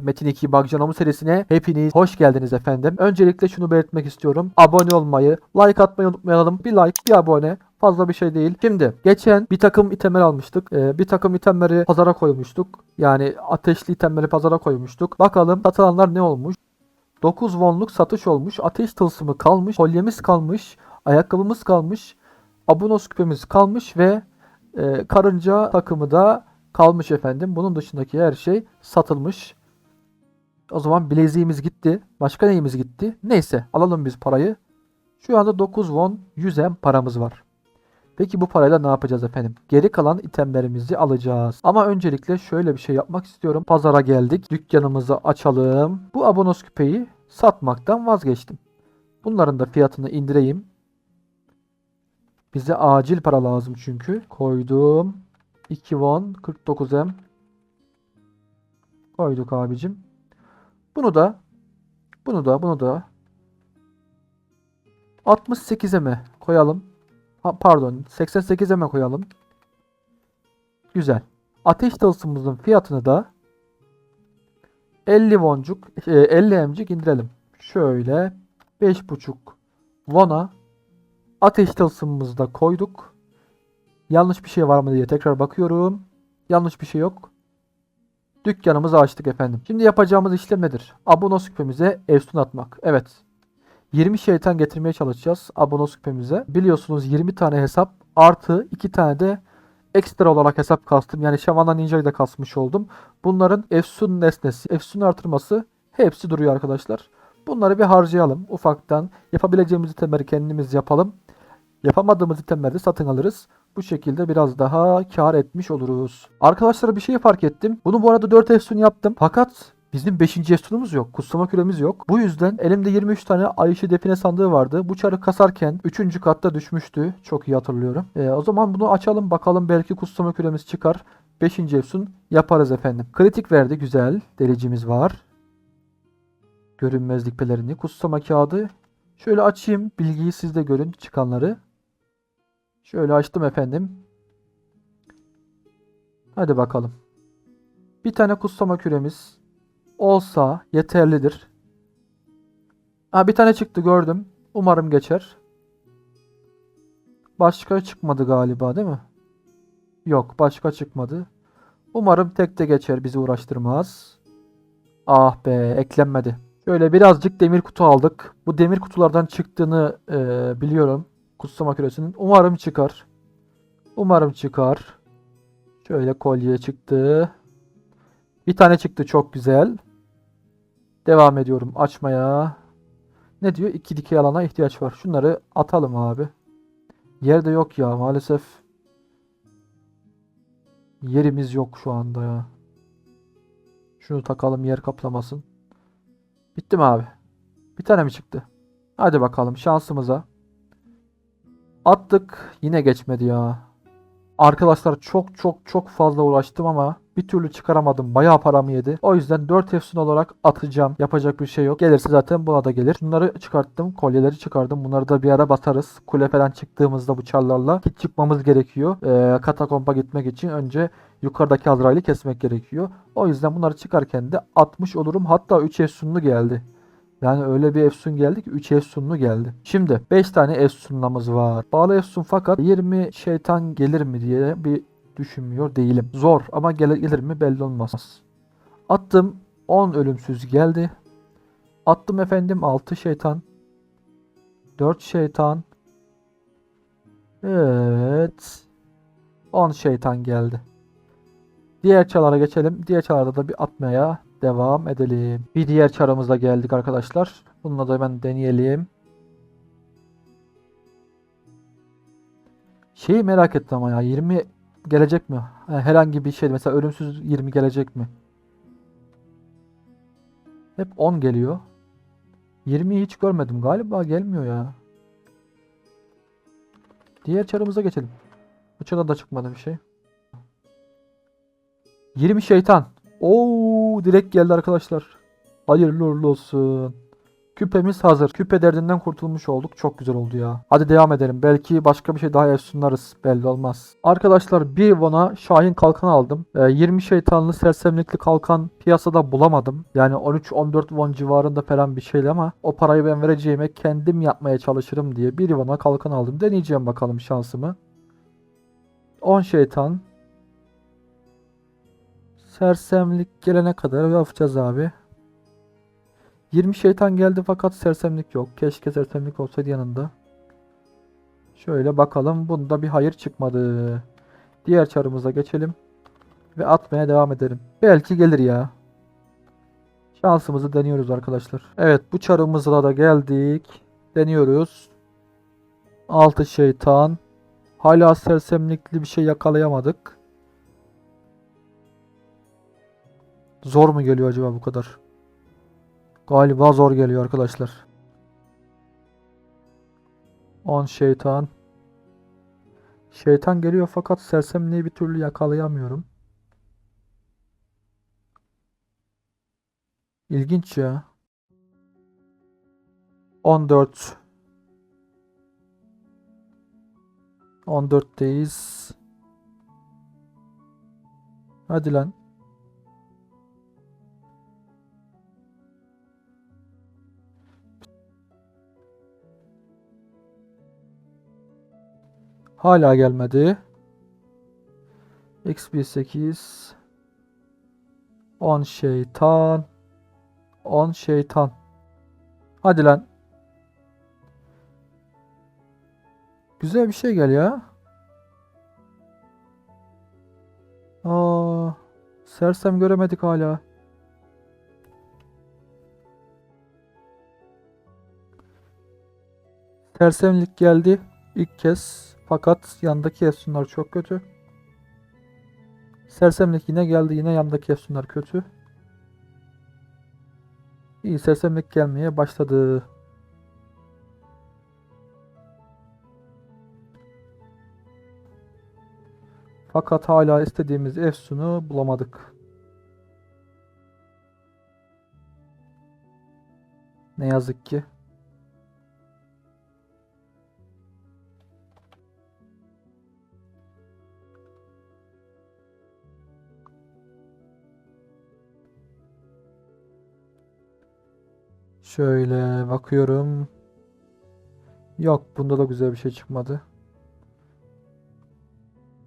Metin 2 Bugcanomu serisine hepiniz hoş geldiniz efendim. Öncelikle şunu belirtmek istiyorum. Abone olmayı, like atmayı unutmayalım. Bir like, bir abone. Fazla bir şey değil. Şimdi geçen bir takım itemler almıştık. Ee, bir takım itemleri pazara koymuştuk. Yani ateşli itemleri pazara koymuştuk. Bakalım satılanlar ne olmuş? 9 wonluk satış olmuş. Ateş tılsımı kalmış. Kolyemiz kalmış. Ayakkabımız kalmış. Abonos küpemiz kalmış ve e, karınca takımı da kalmış efendim. Bunun dışındaki her şey satılmış. O zaman bileziğimiz gitti. Başka neyimiz gitti? Neyse alalım biz parayı. Şu anda 9 won 100 em paramız var. Peki bu parayla ne yapacağız efendim? Geri kalan itemlerimizi alacağız. Ama öncelikle şöyle bir şey yapmak istiyorum. Pazara geldik. Dükkanımızı açalım. Bu abonos küpeyi satmaktan vazgeçtim. Bunların da fiyatını indireyim. Bize acil para lazım çünkü. Koydum. 2 won 49 em. Koyduk abicim. Bunu da bunu da bunu da 68'e mi koyalım? Ha, pardon 88'e mi koyalım? Güzel. Ateş tılsımımızın fiyatını da 50 woncuk e, 50 emcik indirelim. Şöyle 5.5 won'a ateş tılsımımızı da koyduk. Yanlış bir şey var mı diye tekrar bakıyorum. Yanlış bir şey yok. Dükkanımızı açtık efendim. Şimdi yapacağımız işlem nedir? Abonos küpemize efsun atmak. Evet. 20 şeytan getirmeye çalışacağız abonos küpemize. Biliyorsunuz 20 tane hesap artı 2 tane de ekstra olarak hesap kastım. Yani Shavana Ninja'yı da kasmış oldum. Bunların efsun nesnesi, efsun artırması hepsi duruyor arkadaşlar. Bunları bir harcayalım. Ufaktan yapabileceğimiz itemleri kendimiz yapalım. Yapamadığımız itemleri de satın alırız. Bu şekilde biraz daha kar etmiş oluruz. Arkadaşlar bir şey fark ettim. Bunu bu arada 4 efsun yaptım. Fakat bizim 5. efsunumuz yok. Kutsama küremiz yok. Bu yüzden elimde 23 tane Ayşe define sandığı vardı. Bu çarı kasarken 3. katta düşmüştü. Çok iyi hatırlıyorum. Ee, o zaman bunu açalım bakalım belki kutsama küremiz çıkar. 5. efsun yaparız efendim. Kritik verdi güzel. Delicimiz var. Görünmezlik pelerini. Kutsama kağıdı. Şöyle açayım. Bilgiyi siz de görün çıkanları. Şöyle açtım efendim. Hadi bakalım. Bir tane kutsama küremiz olsa yeterlidir. Ha bir tane çıktı gördüm. Umarım geçer. Başka çıkmadı galiba değil mi? Yok başka çıkmadı. Umarım tek de geçer bizi uğraştırmaz. Ah be eklenmedi. Şöyle birazcık demir kutu aldık. Bu demir kutulardan çıktığını e, biliyorum. Kutsama küresinin. Umarım çıkar. Umarım çıkar. Şöyle kolye çıktı. Bir tane çıktı çok güzel. Devam ediyorum açmaya. Ne diyor? İki dikey alana ihtiyaç var. Şunları atalım abi. Yerde yok ya maalesef. Yerimiz yok şu anda ya. Şunu takalım yer kaplamasın. Bitti mi abi? Bir tane mi çıktı? Hadi bakalım şansımıza. Attık. Yine geçmedi ya. Arkadaşlar çok çok çok fazla uğraştım ama bir türlü çıkaramadım. Bayağı paramı yedi. O yüzden 4 efsun olarak atacağım. Yapacak bir şey yok. Gelirse zaten buna da gelir. Bunları çıkarttım. Kolyeleri çıkardım. Bunları da bir ara basarız. Kule falan çıktığımızda bu çarlarla hiç çıkmamız gerekiyor. Ee, katakomba gitmek için önce yukarıdaki Azrail'i kesmek gerekiyor. O yüzden bunları çıkarken de atmış olurum. Hatta 3 efsunlu geldi. Yani öyle bir efsun geldi ki 3 efsunlu geldi. Şimdi 5 tane efsunlamız var. Bağlı efsun fakat 20 şeytan gelir mi diye bir düşünmüyor değilim. Zor ama gelir, gelir mi belli olmaz. Attım 10 ölümsüz geldi. Attım efendim 6 şeytan. 4 şeytan. Evet. 10 şeytan geldi. Diğer çalara geçelim. Diğer çalarda da bir atmaya devam edelim. Bir diğer çarımıza geldik arkadaşlar. Bununla da hemen deneyelim. Şeyi merak ettim ama ya 20 gelecek mi? Ha, Herhangi bir şey mesela ölümsüz 20 gelecek mi? Hep 10 geliyor. 20'yi hiç görmedim. Galiba gelmiyor ya. Diğer çarımıza geçelim. Bu çarda da çıkmadı bir şey. 20 şeytan. Oo direkt geldi arkadaşlar. Hayırlı uğurlu olsun. Küpemiz hazır. Küpe derdinden kurtulmuş olduk. Çok güzel oldu ya. Hadi devam edelim. Belki başka bir şey daha sunarız. Belli olmaz. Arkadaşlar bir Von'a Şahin kalkan aldım. Ee, 20 şeytanlı sersemlikli kalkan piyasada bulamadım. Yani 13-14 Von civarında falan bir şeydi ama o parayı ben vereceğime kendim yapmaya çalışırım diye bir Von'a kalkan aldım. Deneyeceğim bakalım şansımı. 10 şeytan. Sersemlik gelene kadar yapacağız abi. 20 şeytan geldi fakat sersemlik yok. Keşke sersemlik olsaydı yanında. Şöyle bakalım. Bunda bir hayır çıkmadı. Diğer çarımıza geçelim. Ve atmaya devam edelim. Belki gelir ya. Şansımızı deniyoruz arkadaşlar. Evet bu çarımızla da geldik. Deniyoruz. 6 şeytan. Hala sersemlikli bir şey yakalayamadık. Zor mu geliyor acaba bu kadar? Galiba zor geliyor arkadaşlar. 10 şeytan. Şeytan geliyor fakat sersemliği bir türlü yakalayamıyorum. İlginç ya. 14. 14'teyiz. Hadi lan. Hala gelmedi. XP8 10 şeytan 10 şeytan Hadi lan. Güzel bir şey gel ya. Aa, sersem göremedik hala. Sersemlik geldi ilk kez. Fakat yandaki efsunlar çok kötü. Sersemlik yine geldi. Yine yandaki efsunlar kötü. İyi sersemlik gelmeye başladı. Fakat hala istediğimiz efsunu bulamadık. Ne yazık ki. Şöyle bakıyorum. Yok, bunda da güzel bir şey çıkmadı.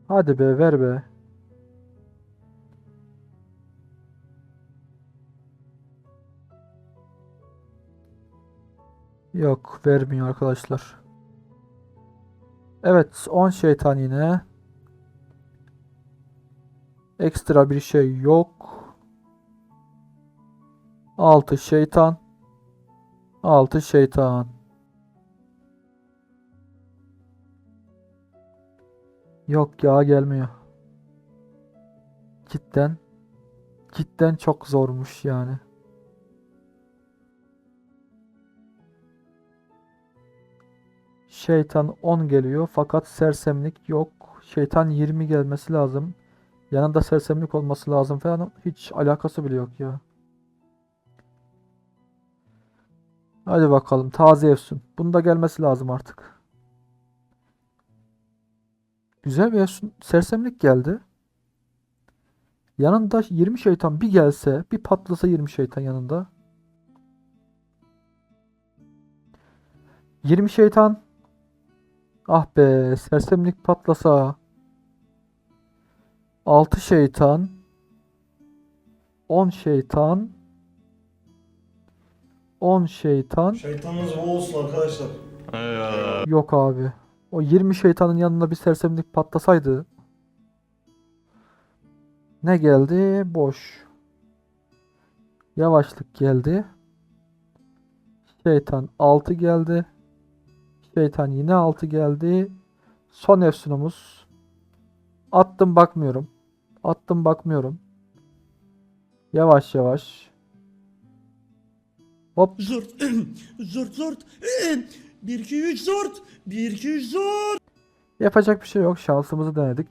Hadi be, ver be. Yok, vermiyor arkadaşlar. Evet, 10 şeytan yine. Ekstra bir şey yok. 6 şeytan. 6 şeytan. Yok ya gelmiyor. Cidden. Cidden çok zormuş yani. Şeytan 10 geliyor fakat sersemlik yok. Şeytan 20 gelmesi lazım. Yanında sersemlik olması lazım falan. Hiç alakası bile yok ya. Hadi bakalım taze efsun. Bunda gelmesi lazım artık. Güzel bir efsun. Sersemlik geldi. Yanında 20 şeytan bir gelse, bir patlasa 20 şeytan yanında. 20 şeytan. Ah be, sersemlik patlasa. 6 şeytan. 10 şeytan. 10 şeytan. Şeytanınız bol olsun arkadaşlar. Yok abi. O 20 şeytanın yanında bir sersemlik patlasaydı. Ne geldi? Boş. Yavaşlık geldi. Şeytan 6 geldi. Şeytan yine 6 geldi. Son efsunumuz. Attım bakmıyorum. Attım bakmıyorum. Yavaş yavaş. Hop Zort. zort zort. 1 2 3 zort. 1 2 3 zort. Yapacak bir şey yok. Şansımızı denedik.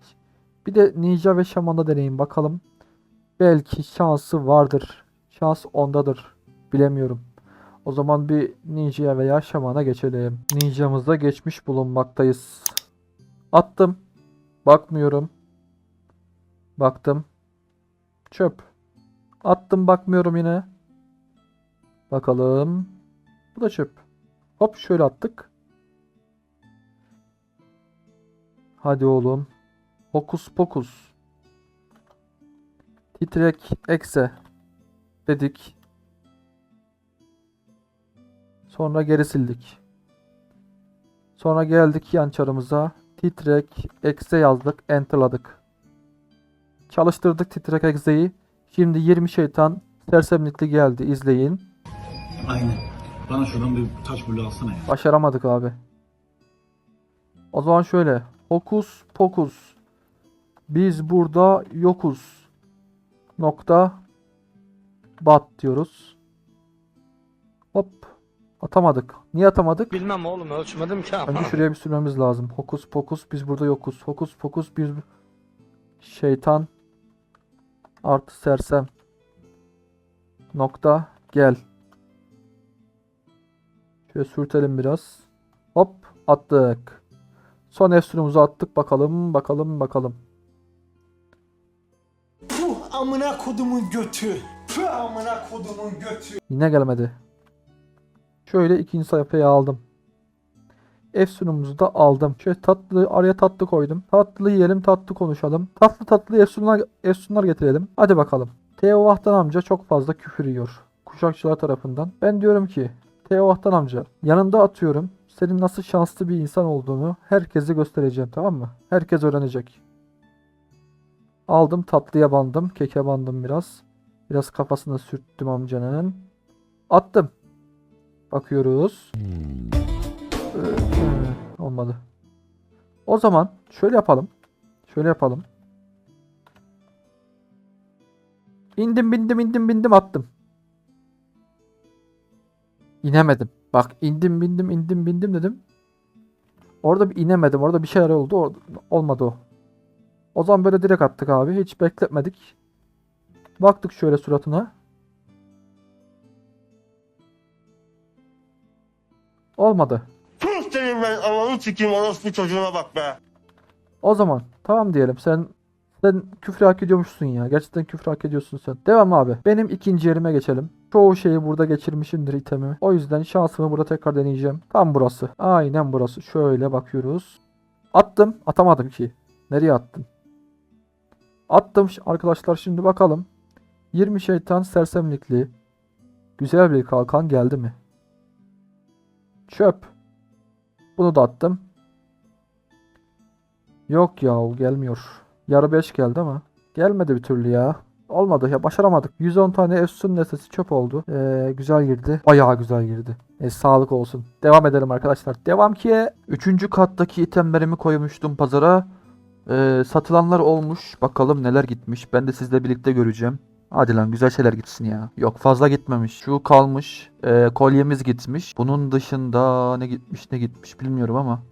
Bir de Ninja ve Şaman'da deneyin bakalım. Belki şansı vardır. Şans ondadır. Bilemiyorum. O zaman bir ninja'ya veya şamana geçelim. Ninja'mızda geçmiş bulunmaktayız. Attım. Bakmıyorum. Baktım. Çöp. Attım bakmıyorum yine. Bakalım. Bu da çöp. Hop şöyle attık. Hadi oğlum. Hokus pokus. Titrek ekse. Dedik. Sonra geri sildik. Sonra geldik yan çarımıza. Titrek ekse yazdık. Enterladık. Çalıştırdık titrek ekseyi. Şimdi 20 şeytan sersemlikli geldi. İzleyin. Aynen. Bana şuradan bir taş bulu alsana ya. Başaramadık abi. O zaman şöyle. Hokus pokus. Biz burada yokuz. Nokta. Bat diyoruz. Hop. Atamadık. Niye atamadık? Bilmem oğlum ölçmedim ki ama. Önce şuraya bir sürmemiz lazım. Hokus pokus biz burada yokuz. Hokus pokus biz şeytan artı sersem nokta gel. Şöyle sürtelim biraz. Hop attık. Son efsunumuzu attık bakalım bakalım bakalım. Puh amına kodumun götü. Puh amına kodumun götü. Yine gelmedi. Şöyle ikinci sayfaya aldım. Efsunumuzu da aldım. Şöyle tatlı araya tatlı koydum. Tatlı yiyelim, tatlı konuşalım. Tatlı tatlı efsunlar, efsunlar getirelim. Hadi bakalım. Teo Vahtan amca çok fazla küfür yiyor. Kuşakçılar tarafından. Ben diyorum ki Teo Vahtan amca yanında atıyorum. Senin nasıl şanslı bir insan olduğunu herkese göstereceğim tamam mı? Herkes öğrenecek. Aldım tatlıya bandım. Keke bandım biraz. Biraz kafasına sürttüm amcanın. Attım. Bakıyoruz. Ee, olmadı. O zaman şöyle yapalım. Şöyle yapalım. İndim bindim indim bindim attım. İnemedim. Bak indim bindim indim bindim dedim. Orada bir inemedim. Orada bir şeyler oldu. Orada, olmadı o. O zaman böyle direkt attık abi. Hiç bekletmedik. Baktık şöyle suratına. Olmadı. Tüm senin ben ananı sikeyim orospu çocuğuna bak be. O zaman tamam diyelim. Sen sen küfür hak ediyormuşsun ya. Gerçekten küfür hak ediyorsun sen. Devam abi. Benim ikinci yerime geçelim. Çoğu şeyi burada geçirmişimdir itemimi. O yüzden şansımı burada tekrar deneyeceğim. Tam burası. Aynen burası. Şöyle bakıyoruz. Attım. Atamadım ki. Nereye attım? Attım arkadaşlar şimdi bakalım. 20 şeytan sersemlikli. Güzel bir kalkan geldi mi? Çöp. Bunu da attım. Yok ya o gelmiyor. Yarı 5 geldi ama. Gelmedi bir türlü ya. Olmadı ya başaramadık. 110 tane Efsun nesnesi çöp oldu. Ee, güzel girdi. Bayağı güzel girdi. E, sağlık olsun. Devam edelim arkadaşlar. Devam ki. Üçüncü kattaki itemlerimi koymuştum pazara. Ee, satılanlar olmuş. Bakalım neler gitmiş. Ben de sizle birlikte göreceğim. Hadi lan güzel şeyler gitsin ya. Yok fazla gitmemiş. Şu kalmış. Ee, kolyemiz gitmiş. Bunun dışında ne gitmiş ne gitmiş bilmiyorum ama.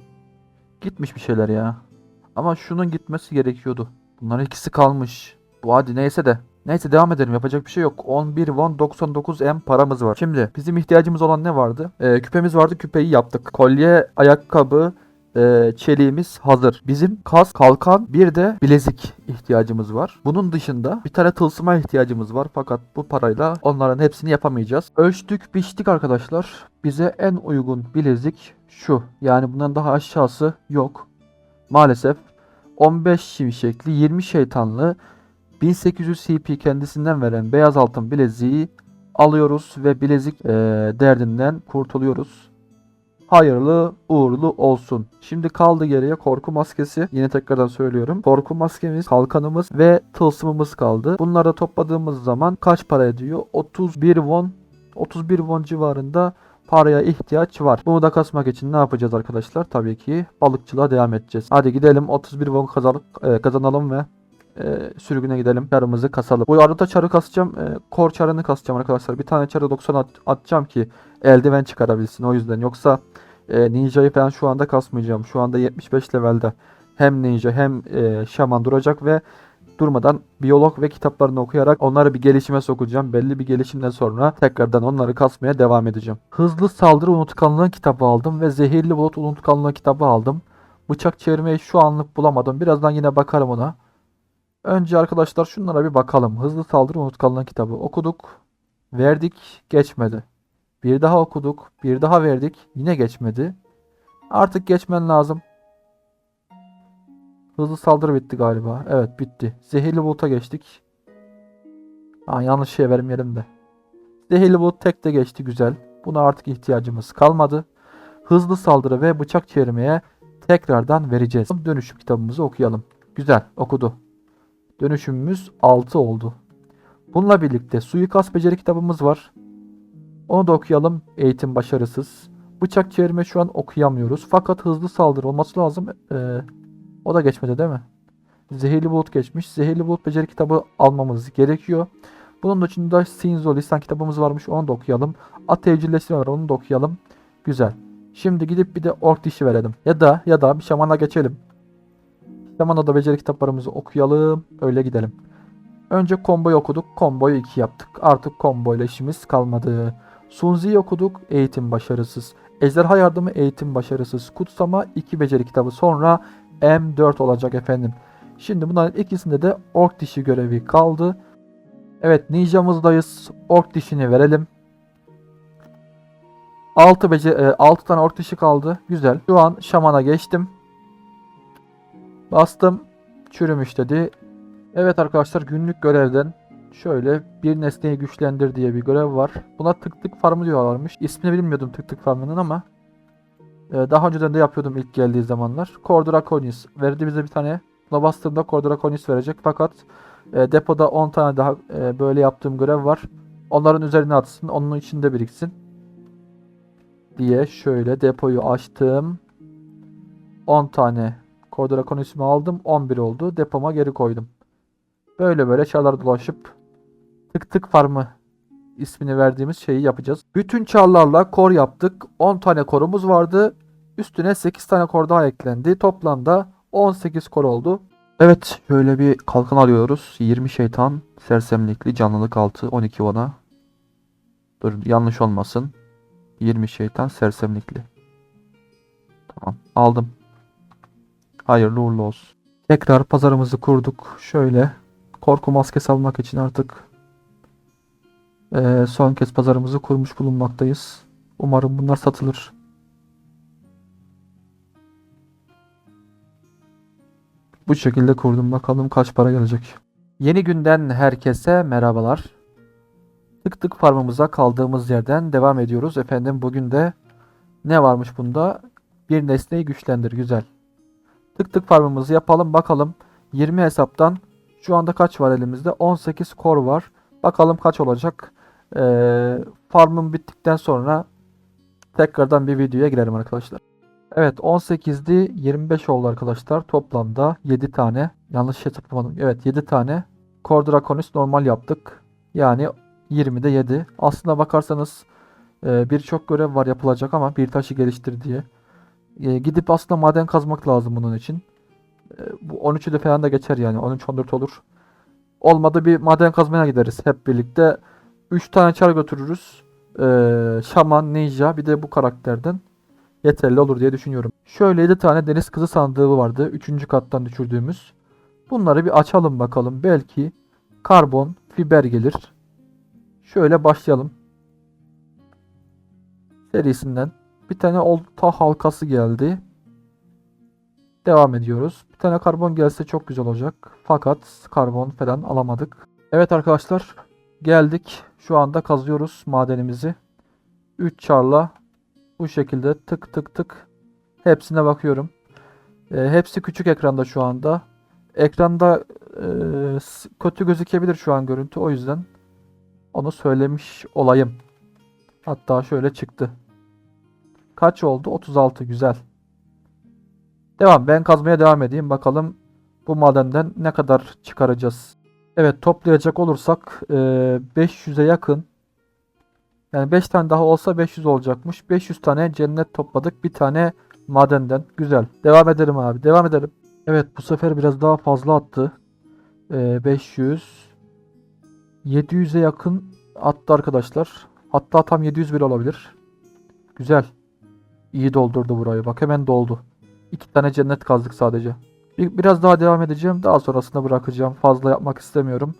Gitmiş bir şeyler ya. Ama şunun gitmesi gerekiyordu. Bunların ikisi kalmış. Bu hadi neyse de. Neyse devam edelim yapacak bir şey yok. 11 won 99 M paramız var. Şimdi bizim ihtiyacımız olan ne vardı? Ee, küpemiz vardı küpeyi yaptık. Kolye, ayakkabı, e, çeliğimiz hazır. Bizim kas, kalkan bir de bilezik ihtiyacımız var. Bunun dışında bir tane tılsıma ihtiyacımız var. Fakat bu parayla onların hepsini yapamayacağız. Ölçtük biçtik arkadaşlar. Bize en uygun bilezik şu. Yani bundan daha aşağısı yok. Maalesef 15 şimşekli 20 şeytanlı 1800 CP kendisinden veren beyaz altın bileziği alıyoruz ve bilezik eee, derdinden kurtuluyoruz. Hayırlı uğurlu olsun. Şimdi kaldı geriye korku maskesi. Yine tekrardan söylüyorum. Korku maskemiz, kalkanımız ve tılsımımız kaldı. Bunları topladığımız zaman kaç para ediyor? 31 won 31 won civarında paraya ihtiyaç var. Bunu da kasmak için ne yapacağız arkadaşlar? Tabii ki balıkçılığa devam edeceğiz. Hadi gidelim 31 won e, kazanalım ve e, sürgüne gidelim. Çarımızı kasalım. Bu arada çarı kasacağım. E, kor çarını kasacağım arkadaşlar. Bir tane çarı 90 at- atacağım ki eldiven çıkarabilsin o yüzden. Yoksa e, ninja'yı falan şu anda kasmayacağım. Şu anda 75 levelde. Hem ninja hem e, şaman duracak ve durmadan biyolog ve kitaplarını okuyarak onları bir gelişime sokacağım. Belli bir gelişimden sonra tekrardan onları kasmaya devam edeceğim. Hızlı saldırı unutkanlığı kitabı aldım ve zehirli bulut unutkanlığı kitabı aldım. Bıçak çevirmeyi şu anlık bulamadım. Birazdan yine bakarım ona. Önce arkadaşlar şunlara bir bakalım. Hızlı saldırı unutkanlığı kitabı okuduk. Verdik. Geçmedi. Bir daha okuduk. Bir daha verdik. Yine geçmedi. Artık geçmen lazım. Hızlı saldırı bitti galiba. Evet bitti. Zehirli buluta geçtik. Aa, yanlış şey vermeyelim de. Zehirli bulut tek de geçti güzel. Buna artık ihtiyacımız kalmadı. Hızlı saldırı ve bıçak çevirmeye tekrardan vereceğiz. Dönüşüm kitabımızı okuyalım. Güzel okudu. Dönüşümümüz 6 oldu. Bununla birlikte suikast beceri kitabımız var. Onu da okuyalım. Eğitim başarısız. Bıçak çevirme şu an okuyamıyoruz. Fakat hızlı saldırı olması lazım. Ee, o da geçmedi değil mi? Zehirli bulut geçmiş. Zehirli bulut beceri kitabı almamız gerekiyor. Bunun dışında Sinzo lisan kitabımız varmış. Onu da okuyalım. At evcilleştirme var. Onu da okuyalım. Güzel. Şimdi gidip bir de ork dişi verelim. Ya da ya da bir şamana geçelim. Şamana da beceri kitaplarımızı okuyalım. Öyle gidelim. Önce komboyu okuduk. Komboyu 2 yaptık. Artık kombo ile işimiz kalmadı. Sunzi'yi okuduk. Eğitim başarısız. Ejderha yardımı eğitim başarısız. Kutsama 2 beceri kitabı. Sonra M4 olacak efendim. Şimdi bunların ikisinde de ork dişi görevi kaldı. Evet ninjamızdayız. Ork dişini verelim. 6 bece 6 tane ork dişi kaldı. Güzel. Şu an şamana geçtim. Bastım. Çürümüş dedi. Evet arkadaşlar günlük görevden şöyle bir nesneyi güçlendir diye bir görev var. Buna tık tık farmı diyorlarmış. İsmini bilmiyordum tık tık farmının ama e, daha önceden de yapıyordum ilk geldiği zamanlar. Cordraconis verdi bize bir tane. Buna bastığımda Cordraconis verecek fakat e, depoda 10 tane daha e, böyle yaptığım görev var. Onların üzerine atsın. Onun içinde biriksin. Diye şöyle depoyu açtım. 10 tane Cordraconis'imi aldım. 11 oldu. Depoma geri koydum. Böyle böyle çarlar dolaşıp tık tık farmı ismini verdiğimiz şeyi yapacağız. Bütün çarlarla kor yaptık. 10 tane korumuz vardı. Üstüne 8 tane kor daha eklendi. Toplamda 18 kor oldu. Evet şöyle bir kalkan alıyoruz. 20 şeytan, sersemlikli, canlılık altı, 12 vana. Dur yanlış olmasın. 20 şeytan, sersemlikli. Tamam aldım. Hayırlı uğurlu olsun. Tekrar pazarımızı kurduk. Şöyle korku maskesi almak için artık eee, son kez pazarımızı kurmuş bulunmaktayız. Umarım bunlar satılır. Bu şekilde kurdum. Bakalım kaç para gelecek. Yeni günden herkese merhabalar. Tık tık farmımıza kaldığımız yerden devam ediyoruz. Efendim bugün de ne varmış bunda? Bir nesneyi güçlendir. Güzel. Tık tık farmımızı yapalım bakalım. 20 hesaptan şu anda kaç var elimizde? 18 kor var. Bakalım kaç olacak. Ee, farmım bittikten sonra tekrardan bir videoya girelim arkadaşlar. Evet 18'di 25 oldu arkadaşlar. Toplamda 7 tane. Yanlış hesaplamadım. Evet 7 tane. Core Draconis normal yaptık. Yani 20'de 7. Aslında bakarsanız e, birçok görev var yapılacak ama bir taşı geliştir diye. E, gidip aslında maden kazmak lazım bunun için. E, bu 13'ü de falan da geçer yani. 13-14 olur. Olmadı bir maden kazmaya gideriz hep birlikte. 3 tane çar götürürüz. Şaman, ninja bir de bu karakterden yeterli olur diye düşünüyorum. Şöyle 7 tane deniz kızı sandığı vardı. 3. kattan düşürdüğümüz. Olları bir açalım bakalım. Belki karbon, fiber gelir. Şöyle başlayalım. Serisinden. Bir tane olta halkası geldi. Devam ediyoruz. Bir tane karbon gelse çok güzel olacak. Fakat karbon falan alamadık. Evet arkadaşlar. Geldik. Şu anda kazıyoruz madenimizi. 3 çarla bu şekilde tık tık tık hepsine bakıyorum. E, hepsi küçük ekranda şu anda. Ekranda e, kötü gözükebilir şu an görüntü. O yüzden onu söylemiş olayım. Hatta şöyle çıktı. Kaç oldu? 36. Güzel. Devam. Ben kazmaya devam edeyim. Bakalım bu madenden ne kadar çıkaracağız. Evet toplayacak olursak e, 500'e yakın yani 5 tane daha olsa 500 olacakmış. 500 tane cennet topladık. Bir tane madenden. Güzel. Devam edelim abi. Devam edelim. Evet bu sefer biraz daha fazla attı. Ee, 500 700'e yakın attı arkadaşlar. Hatta tam 700 bile olabilir. Güzel. İyi doldurdu burayı. Bak hemen doldu. İki tane cennet kazdık sadece. Bir, biraz daha devam edeceğim. Daha sonrasında bırakacağım. Fazla yapmak istemiyorum.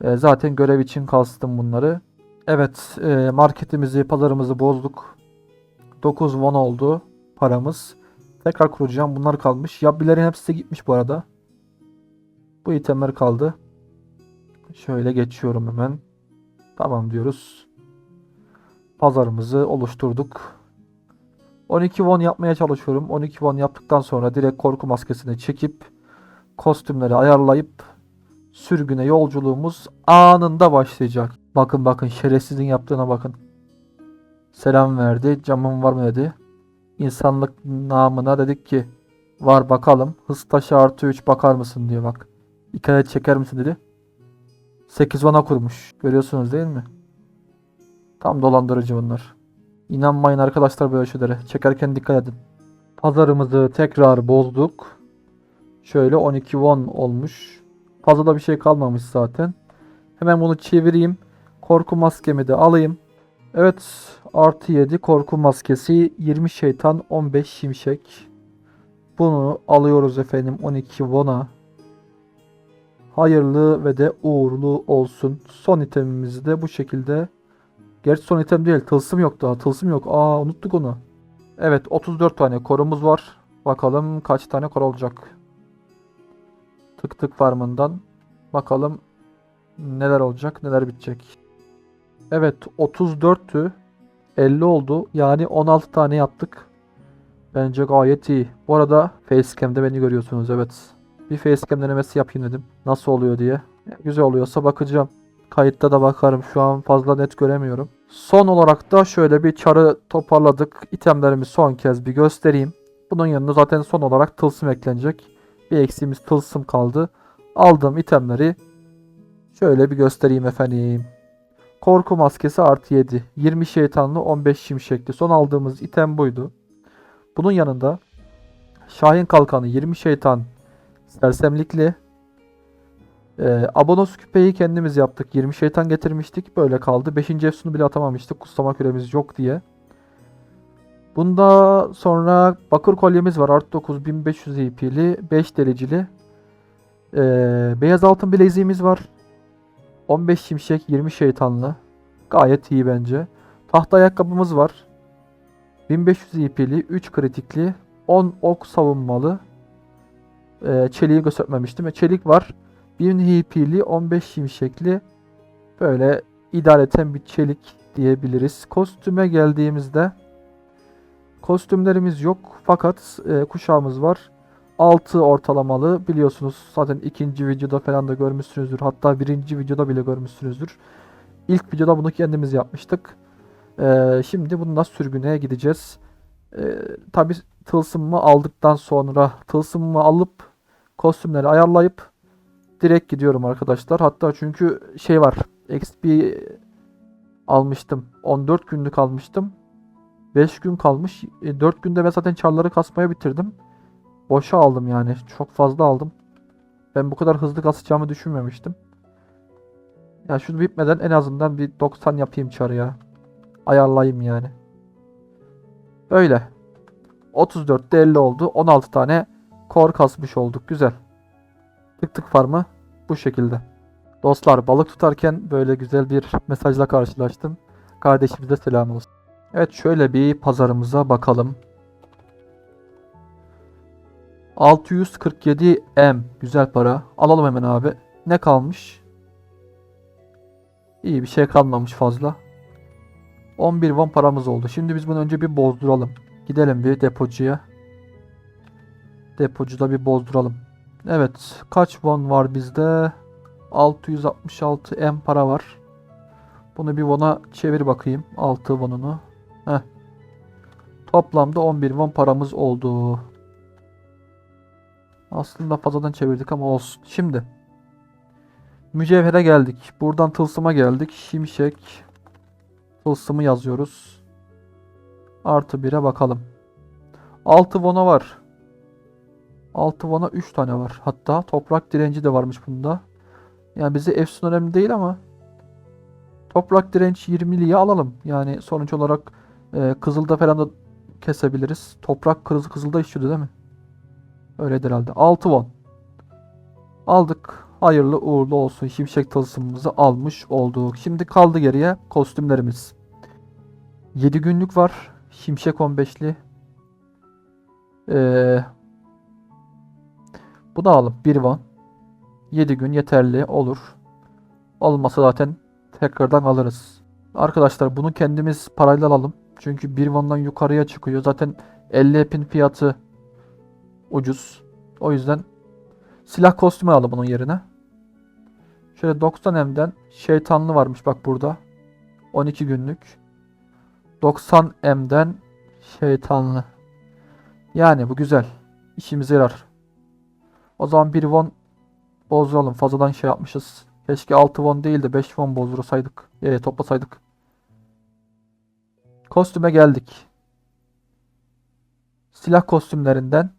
Ee, zaten görev için kastım bunları. Evet, e, marketimizi, pazarımızı bozduk. 9 won oldu paramız. Tekrar kuracağım. Bunlar kalmış. Yabbilerin hepsi gitmiş bu arada. Bu itemler kaldı. Şöyle geçiyorum hemen. Tamam diyoruz. Pazarımızı oluşturduk. 12 won yapmaya çalışıyorum. 12 won yaptıktan sonra direkt korku maskesini çekip kostümleri ayarlayıp sürgüne yolculuğumuz anında başlayacak. Bakın bakın şerefsizin yaptığına bakın. Selam verdi. Camın var mı dedi. İnsanlık namına dedik ki var bakalım. Hız taşı artı 3 bakar mısın diyor bak. Hikaye çeker misin dedi. 8 vana kurmuş. Görüyorsunuz değil mi? Tam dolandırıcı bunlar. İnanmayın arkadaşlar böyle şeylere. Çekerken dikkat edin. Pazarımızı tekrar bozduk. Şöyle 12 won olmuş. Fazla da bir şey kalmamış zaten. Hemen bunu çevireyim. Korku maskemi de alayım. Evet. Artı 7 korku maskesi. 20 şeytan 15 şimşek. Bunu alıyoruz efendim 12 won'a. Hayırlı ve de uğurlu olsun. Son itemimizi de bu şekilde. Gerçi son item değil. Tılsım yok daha. Tılsım yok. Aa unuttuk onu. Evet 34 tane korumuz var. Bakalım kaç tane kor olacak. Tık tık farmından. Bakalım neler olacak neler bitecek. Evet 34'tü. 50 oldu. Yani 16 tane yaptık. Bence gayet iyi. Bu arada facecam'de beni görüyorsunuz evet. Bir facecam denemesi yapayım dedim. Nasıl oluyor diye. Güzel oluyorsa bakacağım. Kayıtta da bakarım. Şu an fazla net göremiyorum. Son olarak da şöyle bir çarı toparladık. İtemlerimi son kez bir göstereyim. Bunun yanında zaten son olarak tılsım eklenecek. Bir eksiğimiz tılsım kaldı. Aldığım itemleri şöyle bir göstereyim efendim. Korku maskesi artı 7. 20 şeytanlı 15 şimşekli. Son aldığımız item buydu. Bunun yanında Şahin kalkanı 20 şeytan sersemlikli. Ee, abonos küpeyi kendimiz yaptık. 20 şeytan getirmiştik. Böyle kaldı. 5. efsunu bile atamamıştık. Kutsama küremiz yok diye. Bunda sonra bakır kolyemiz var. Art 9 1500 EP'li. 5 dereceli. Ee, beyaz altın bileziğimiz var. 15 şimşek 20 şeytanlı. Gayet iyi bence. Tahta ayakkabımız var. 1500 EP'li 3 kritikli 10 ok savunmalı. Ee, çeliği göstermemiştim. E, Çelik var. 1000 HP'li 15 şimşekli böyle idareten bir çelik diyebiliriz. Kostüme geldiğimizde kostümlerimiz yok fakat e, kuşağımız var. 6 ortalamalı biliyorsunuz zaten ikinci videoda falan da görmüşsünüzdür. Hatta birinci videoda bile görmüşsünüzdür. İlk videoda bunu kendimiz yapmıştık. Ee, şimdi bununla sürgüne gideceğiz. Ee, Tabi tılsımımı aldıktan sonra tılsımımı alıp kostümleri ayarlayıp direkt gidiyorum arkadaşlar. Hatta çünkü şey var. XP almıştım. 14 günlük almıştım. 5 gün kalmış. E, 4 günde ben zaten çarları kasmaya bitirdim. Boşa aldım yani. Çok fazla aldım. Ben bu kadar hızlı kasacağımı düşünmemiştim. Ya şunu bitmeden en azından bir 90 yapayım çarı ya. Ayarlayayım yani. Öyle. 34'te 50 oldu. 16 tane kor kasmış olduk. Güzel. Tık tık farmı bu şekilde. Dostlar balık tutarken böyle güzel bir mesajla karşılaştım. Kardeşimize selam olsun. Evet şöyle bir pazarımıza bakalım. 647 M güzel para. Alalım hemen abi. Ne kalmış? İyi bir şey kalmamış fazla. 11 won paramız oldu. Şimdi biz bunu önce bir bozduralım. Gidelim bir depocuya. Depocuda bir bozduralım. Evet. Kaç won var bizde? 666 M para var. Bunu bir won'a çevir bakayım. 6 won'unu. Heh. Toplamda 11 won paramız oldu. Aslında fazladan çevirdik ama olsun. Şimdi. Mücevhere geldik. Buradan tılsıma geldik. Şimşek. Tılsımı yazıyoruz. Artı 1'e bakalım. 6 won'a var. 6 vana 3 tane var. Hatta toprak direnci de varmış bunda. Yani bize efsun önemli değil ama toprak direnç 20'liyi alalım. Yani sonuç olarak e, Kızıl'da falan da kesebiliriz. Toprak kızıl Kızıl'da işliyordu değil mi? Öyledir herhalde. 6 won. Aldık. Hayırlı uğurlu olsun. Şimşek tılsımımızı almış olduk. Şimdi kaldı geriye kostümlerimiz. 7 günlük var. Şimşek 15'li. Ee, bu da alalım. 1 won. 7 gün yeterli olur. Olmasa zaten tekrardan alırız. Arkadaşlar bunu kendimiz parayla alalım. Çünkü 1 won'dan yukarıya çıkıyor. Zaten 50 app'in fiyatı ucuz. O yüzden silah kostümü alalım bunun yerine. Şöyle 90 M'den şeytanlı varmış bak burada. 12 günlük. 90 M'den şeytanlı. Yani bu güzel. İşimize yarar. O zaman 1 won bozduralım. Fazladan şey yapmışız. Keşke 6 won değil de 5 won bozdursaydık. E, toplasaydık. Kostüme geldik. Silah kostümlerinden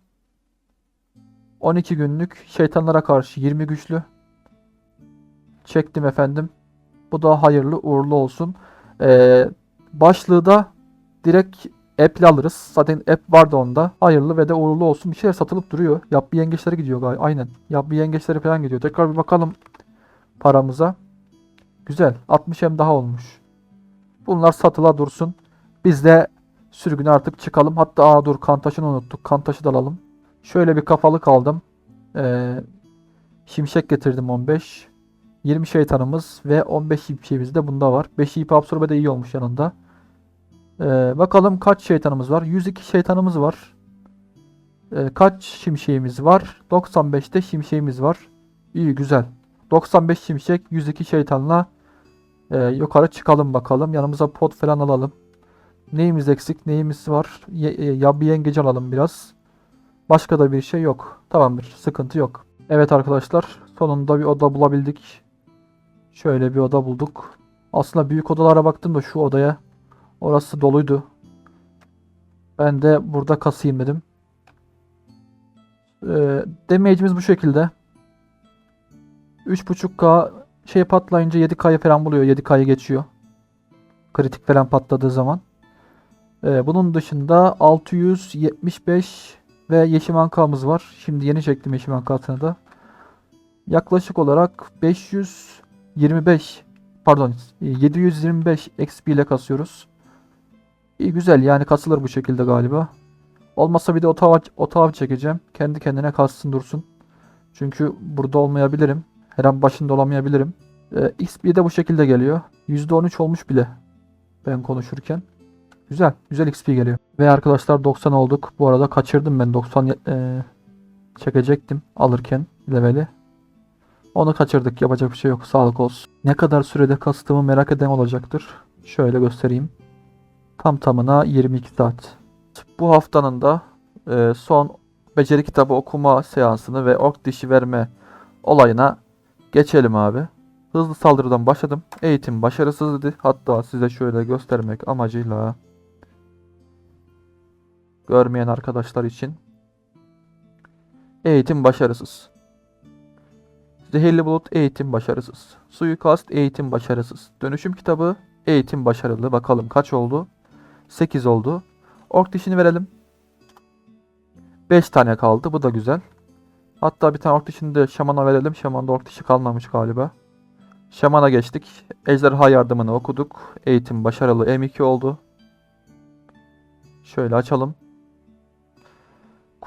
12 günlük şeytanlara karşı 20 güçlü. Çektim efendim. Bu da hayırlı uğurlu olsun. Ee, başlığı da direkt app'le alırız. Zaten app vardı onda. Hayırlı ve de uğurlu olsun. Bir şeyler satılıp duruyor. Yap bir yengeçlere gidiyor galiba. Aynen. Yap bir yengeçlere falan gidiyor. Tekrar bir bakalım paramıza. Güzel. 60 hem daha olmuş. Bunlar satıla dursun. Biz de sürgüne artık çıkalım. Hatta aa dur kantaşını unuttuk. Kantaşı da alalım. Şöyle bir kafalık aldım. Ee, şimşek getirdim 15. 20 şeytanımız ve 15 şimşeğimiz de bunda var. 5 ip absorbe de iyi olmuş yanında. Ee, bakalım kaç şeytanımız var? 102 şeytanımız var. Ee, kaç şimşeğimiz var? 95'te şimşeğimiz var. İyi güzel. 95 şimşek 102 şeytanla e, yukarı çıkalım bakalım. Yanımıza pot falan alalım. Neyimiz eksik neyimiz var? Ye, e, ya bir yengeci alalım biraz. Başka da bir şey yok. Tamamdır. Sıkıntı yok. Evet arkadaşlar. Sonunda bir oda bulabildik. Şöyle bir oda bulduk. Aslında büyük odalara baktım da şu odaya. Orası doluydu. Ben de burada kasayım dedim. Ee, damage'imiz bu şekilde. 3.5k şey patlayınca 7k'yı falan buluyor. 7k'yı geçiyor. Kritik falan patladığı zaman. Ee, bunun dışında 675 ve Yeşim Anka'mız var. Şimdi yeni çektim Yeşim Anka'sını da. Yaklaşık olarak 525 pardon 725 XP ile kasıyoruz. İyi güzel yani kasılır bu şekilde galiba. Olmasa bir de otav, otav çekeceğim. Kendi kendine kassın dursun. Çünkü burada olmayabilirim. Her an başında olamayabilirim. Ee, XP de bu şekilde geliyor. %13 olmuş bile. Ben konuşurken. Güzel. Güzel XP geliyor. Ve arkadaşlar 90 olduk. Bu arada kaçırdım ben 90 e, çekecektim alırken leveli. Onu kaçırdık. Yapacak bir şey yok. Sağlık olsun. Ne kadar sürede kastığımı merak eden olacaktır. Şöyle göstereyim. Tam tamına 22 saat. Bu haftanın da e, son beceri kitabı okuma seansını ve ork dişi verme olayına geçelim abi. Hızlı saldırıdan başladım. Eğitim başarısızdı. Hatta size şöyle göstermek amacıyla görmeyen arkadaşlar için eğitim başarısız. Zehirli bulut eğitim başarısız. Suikast eğitim başarısız. Dönüşüm kitabı eğitim başarılı. Bakalım kaç oldu? 8 oldu. Ork dişini verelim. 5 tane kaldı. Bu da güzel. Hatta bir tane ork dişini de şamana verelim. Şamanda ork dişi kalmamış galiba. Şamana geçtik. Ejderha yardımını okuduk. Eğitim başarılı M2 oldu. Şöyle açalım.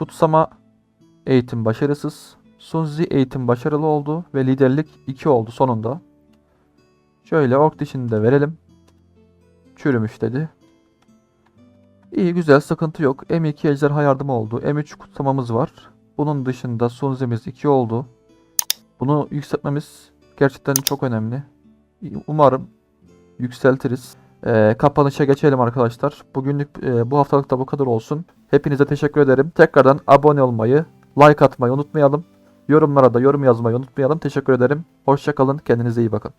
Kutsama eğitim başarısız. Sunzi eğitim başarılı oldu ve liderlik 2 oldu sonunda. Şöyle ork dişini de verelim. Çürümüş dedi. İyi güzel sıkıntı yok. M2 ejderha yardımı oldu. M3 kutsamamız var. Bunun dışında Sunzi'miz 2 oldu. Bunu yükseltmemiz gerçekten çok önemli. Umarım yükseltiriz. Ee, kapanışa geçelim arkadaşlar. Bugünlük e, bu haftalık da bu kadar olsun. Hepinize teşekkür ederim. Tekrardan abone olmayı, like atmayı unutmayalım. Yorumlara da yorum yazmayı unutmayalım. Teşekkür ederim. Hoşçakalın. Kendinize iyi bakın.